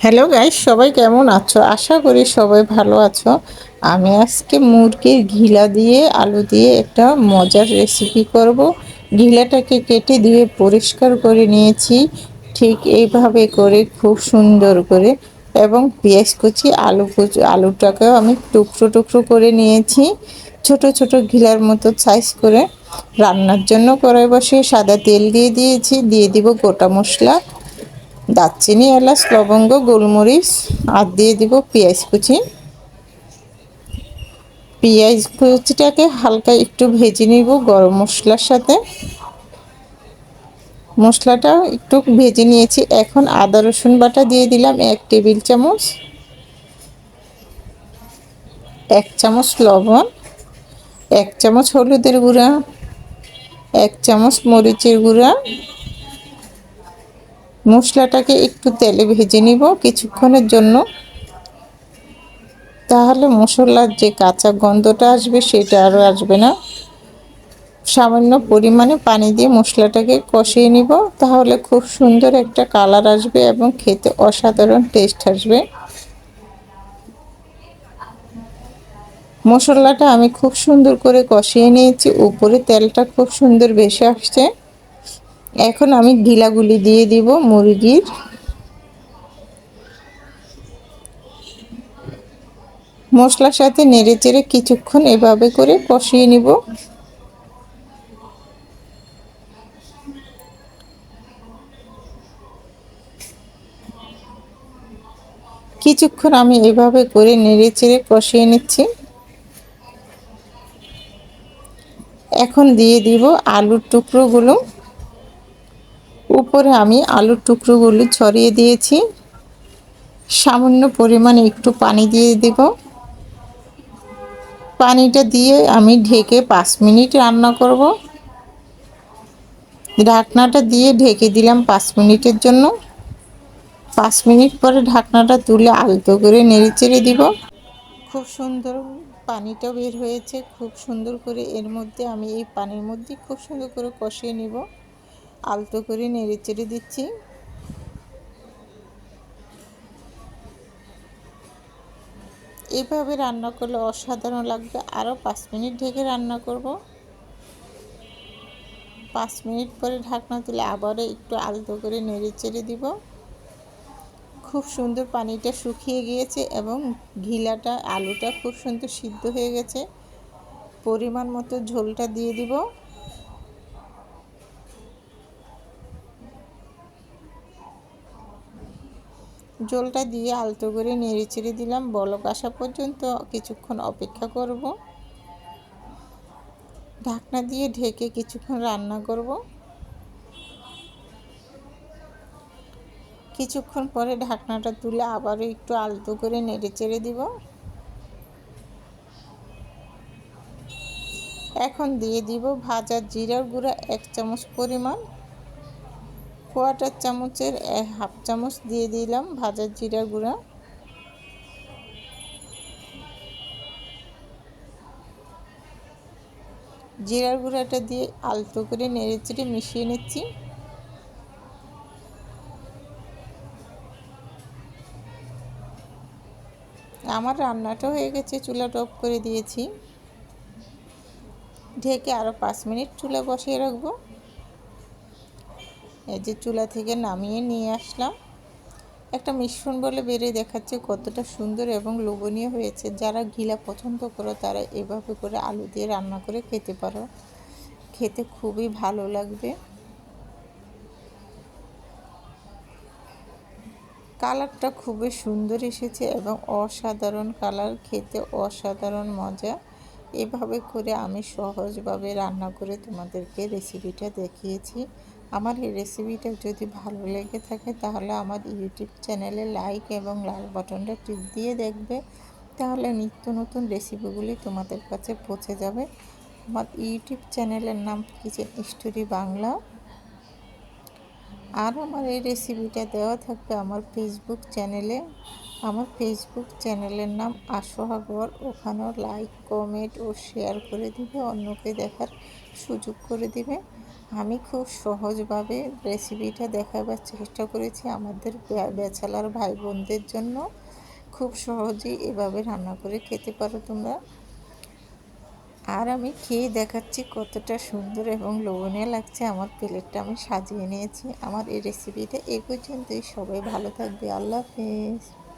Hello guys সবাই কেমন আছো? আশা করি সবাই ভালো আছো। আমি আজকে মুরগির ঘিলা দিয়ে, আলু দিয়ে একটা মজার রেসিপি করব। ঘিলাটাকে কেটে দিয়ে পরিষ্কার করে নিয়েছি। ঠিক এইভাবে করে, খুব সুন্দর করে। এবং পেঁয়াজ কুচি, আলু কুচি, আলুটাকেও আমি টুকরো টুকরো করে নিয়েছি। ছোট ছোট ঘিলার মতো সাইজ করে রান্নার জন্য কড়াই বসিয়ে সাদা তেল দিয়ে দিয়েছি। দিয়ে দিব গোটা মশলা। দারচিনি, এলাচ, লবঙ্গ, গোলমরিচ, আর দিয়ে দিব পেঁয়াজ কুচি। পেঁয়াজ কুচিটাকে হালকা একটু ভেজে নিব গরম মশলার সাথে। মশলাটা একটু ভেজে নিয়েছি। এখন আদা, রসুন বাটা দিয়ে দিলাম এক টেবিল চামচ। এক চামচ লবণ, এক চামচ হলুদের গুঁড়া, এক চামচ মরিচের গুঁড়া মশলাটাকে একটু তেলে ভেজে নিব কিছুক্ষণের জন্য। তাহলে মশলার যে কাঁচা গন্ধটা আসবে সেটা আরও আসবে না। সামান্য পরিমাণে পানি দিয়ে মশলাটাকে কষিয়ে নিব। তাহলে খুব সুন্দর একটা কালার আসবে এবং খেতে অসাধারণ টেস্ট আসবে। মশলাটা আমি খুব সুন্দর করে কষিয়ে নিয়েছি। উপরে তেলটা খুব সুন্দর ভেসে আসছে। এখন আমি গিলাগুলি দিয়ে দিব মুরগির। মশলার সাথে নেড়ে চেড়ে কিছুক্ষণ এভাবে করে কষিয়ে নিব। কিছুক্ষণ আমি এভাবে করে নেড়ে চেড়ে কষিয়ে নিচ্ছি। এখন দিয়ে দিব আলুর টুকরোগুলো। উপরে আমি আলুর টুকরোগুলি ছড়িয়ে দিয়েছি। সামান্য পরিমাণে একটু পানি দিয়ে দেব। পানিটা দিয়ে আমি ঢেকে পাঁচ মিনিট রান্না করব। ঢাকনাটা দিয়ে ঢেকে দিলাম পাঁচ মিনিটের জন্য। পাঁচ মিনিট পরে ঢাকনাটা তুলে আলতো করে নেড়ে চেড়ে দিব। খুব সুন্দর পানিটা বের হয়েছে। খুব সুন্দর করে এর মধ্যে আমি এই পানির মধ্যে খুব সুন্দর করে কষিয়ে নিব। আলতো করে নেড়ে চেড়ে দিচ্ছি। এভাবে রান্না করলে অসাধারণ লাগবে। আরও পাঁচ মিনিট ঢেকে রান্না করব। পাঁচ মিনিট পরে ঢাকনা তুলে আবারও একটু আলতো করে নেড়ে চেড়ে দিব। খুব সুন্দর পানিটা শুকিয়ে গিয়েছে এবং ঘিলাটা, আলুটা খুব সুন্দর সিদ্ধ হয়ে গেছে। পরিমাণ মতো ঝোলটা দিয়ে দিব। জলটা দিয়ে আলতো করে নেড়ে চেড়ে দিলাম। বলক আসা পর্যন্ত কিছুক্ষণ অপেক্ষা করব। ঢাকনা দিয়ে ঢেকে কিছুক্ষণ রান্না করব। কিছুক্ষণ পরে ঢাকনাটা তুলে আবারও একটু আলতো করে নেড়ে চেড়ে দিব। এখন দিয়ে দিব ভাজা জিরার গুঁড়া এক চামচ পরিমাণ। কোয়াটার চামচের হাফ চামচ দিয়ে দিলাম ভাজা জিরা গুঁড়া। জিরার গুঁড়াটা দিয়ে আলতো করে নেড়ে চেড়ে মিশিয়ে নিচ্ছি। আমার রান্নাটা হয়ে গেছে চুলা টপ করে দিয়েছি। ঢেকে আরও পাঁচ মিনিট চুলা বসিয়ে রাখব। এই যে চুলা থেকে নামিয়ে নিয়ে আসলাম। একটা মিশ্রণ বলে বেড়ে দেখাচ্ছে কতটা সুন্দর এবং লোভনীয় হয়েছে। যারা ঘিলা পছন্দ করো, তারা এভাবে করে আলু দিয়ে রান্না করে খেতে পারো। খেতে খুবই ভালো লাগবে। কালারটা খুবই সুন্দর এসেছে এবং অসাধারণ কালার, খেতে অসাধারণ মজা। এভাবে করে আমি সহজভাবে রান্না করে তোমাদেরকে রেসিপিটা দেখিয়েছি। আমার এই রেসিপিটা যদি ভালো লেগে থাকে, তাহলে আমার ইউটিউব চ্যানেলে লাইক এবং লাল বাটনটা টিপ দিয়ে দেখবে। তাহলে নিত্য নতুন রেসিপিগুলি তোমাদের কাছে পৌঁছে যাবে। আমার ইউটিউব চ্যানেলের নাম কিচেন স্টোরি বাংলা আর আমার এই রেসিপিটা দেওয়া থাকবে আমার ফেসবুক চ্যানেলে আমার ফেসবুক চ্যানেলের নাম আশোহাগর ওখানেও লাইক কমেন্ট ও শেয়ার করে দিবে, অন্যকে দেখার সুযোগ করে দিবে। আমি খুব সহজভাবে রেসিপিটা দেখাবার চেষ্টা করেছি আমাদের বে- ব্যাচেলার ভাই বোনদের জন্য। খুব সহজেই এভাবে রান্না করে খেতে পারো তোমরা। আর আমি খেয়ে দেখাচ্ছি কতটা সুন্দর এবং লোভনীয় লাগছে। আমার প্লেটটা আমি সাজিয়ে নিয়েছি। আমার এই রেসিপিটা এই পর্যন্তই। সবাই ভালো থাকবে। আল্লাহ হাফেজ।